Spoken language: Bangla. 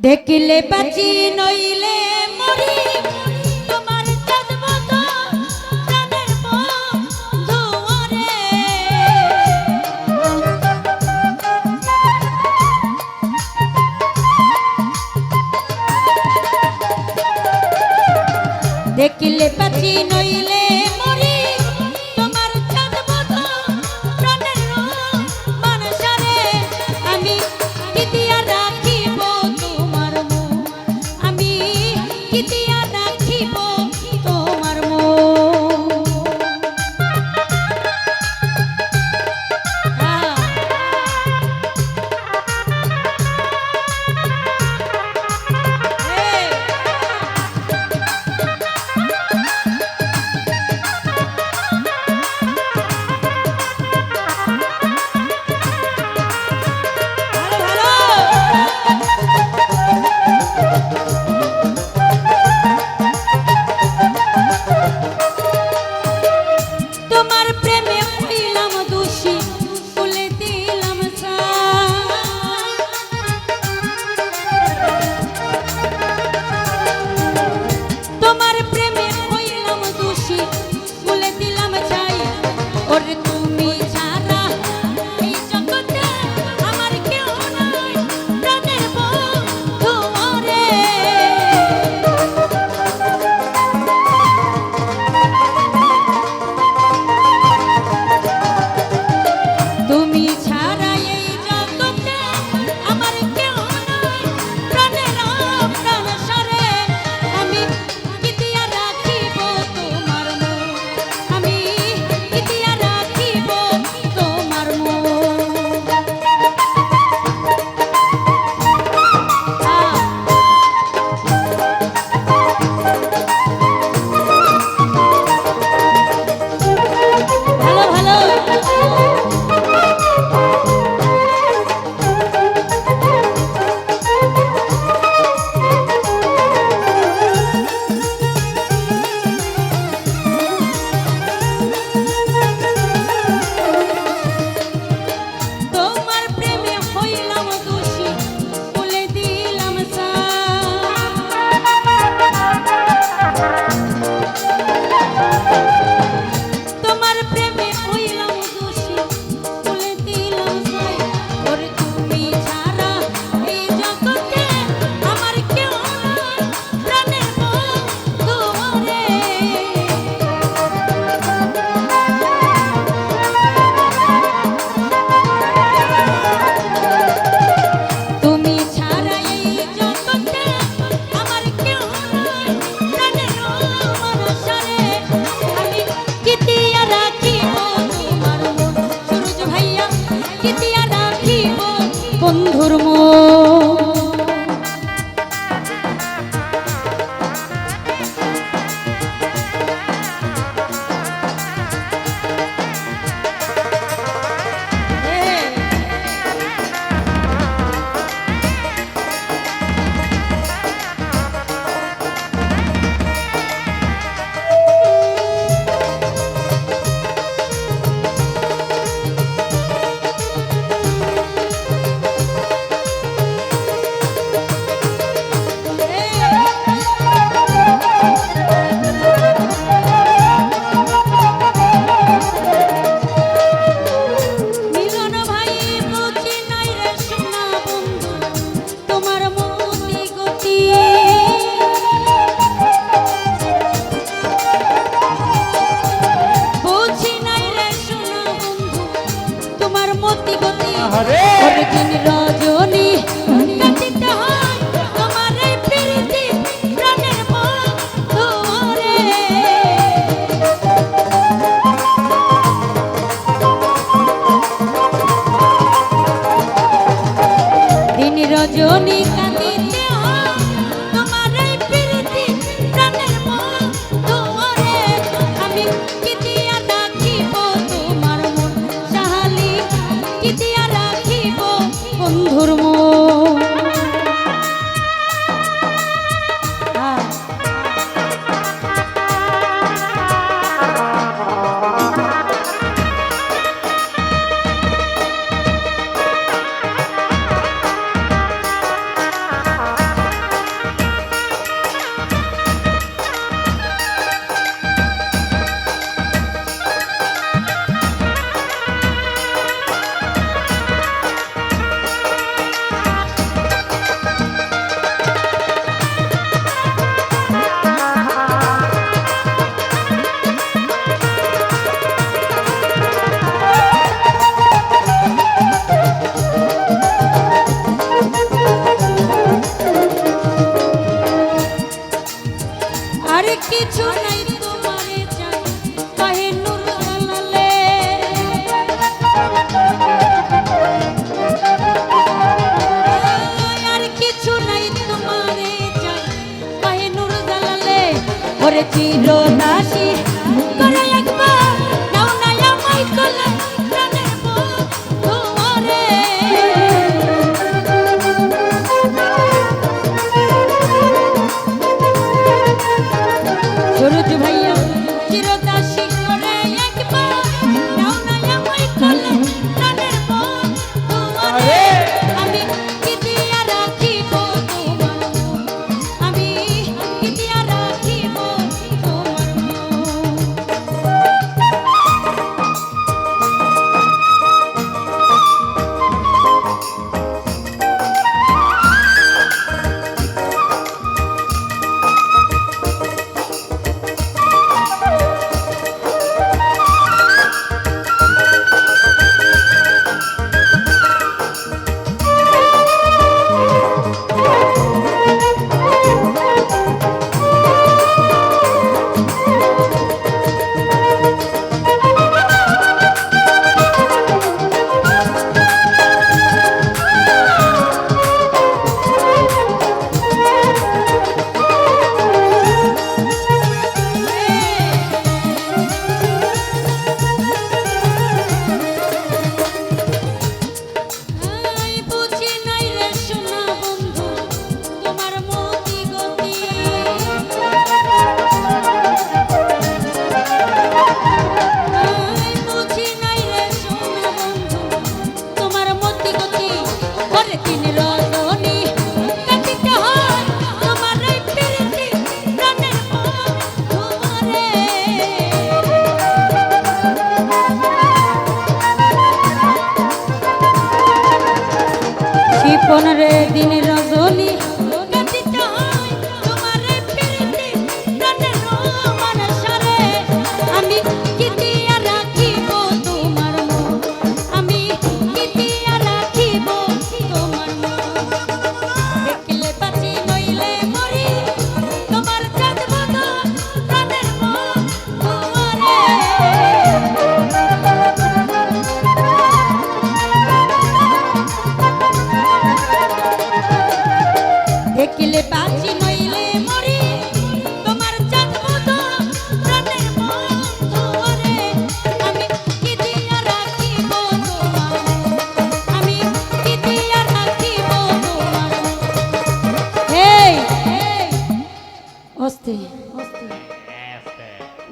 দেখলে বাঁচি নইলে মরি। তোমার দেখলে বাঁচি নইলে ಕಿತಿಯ দিয়া রাখিব। বন্ধুর মোর ওরে চির দাসী করে একবার নাও না আমায় কলে সরোজ ভাইয়া চির দাসী করে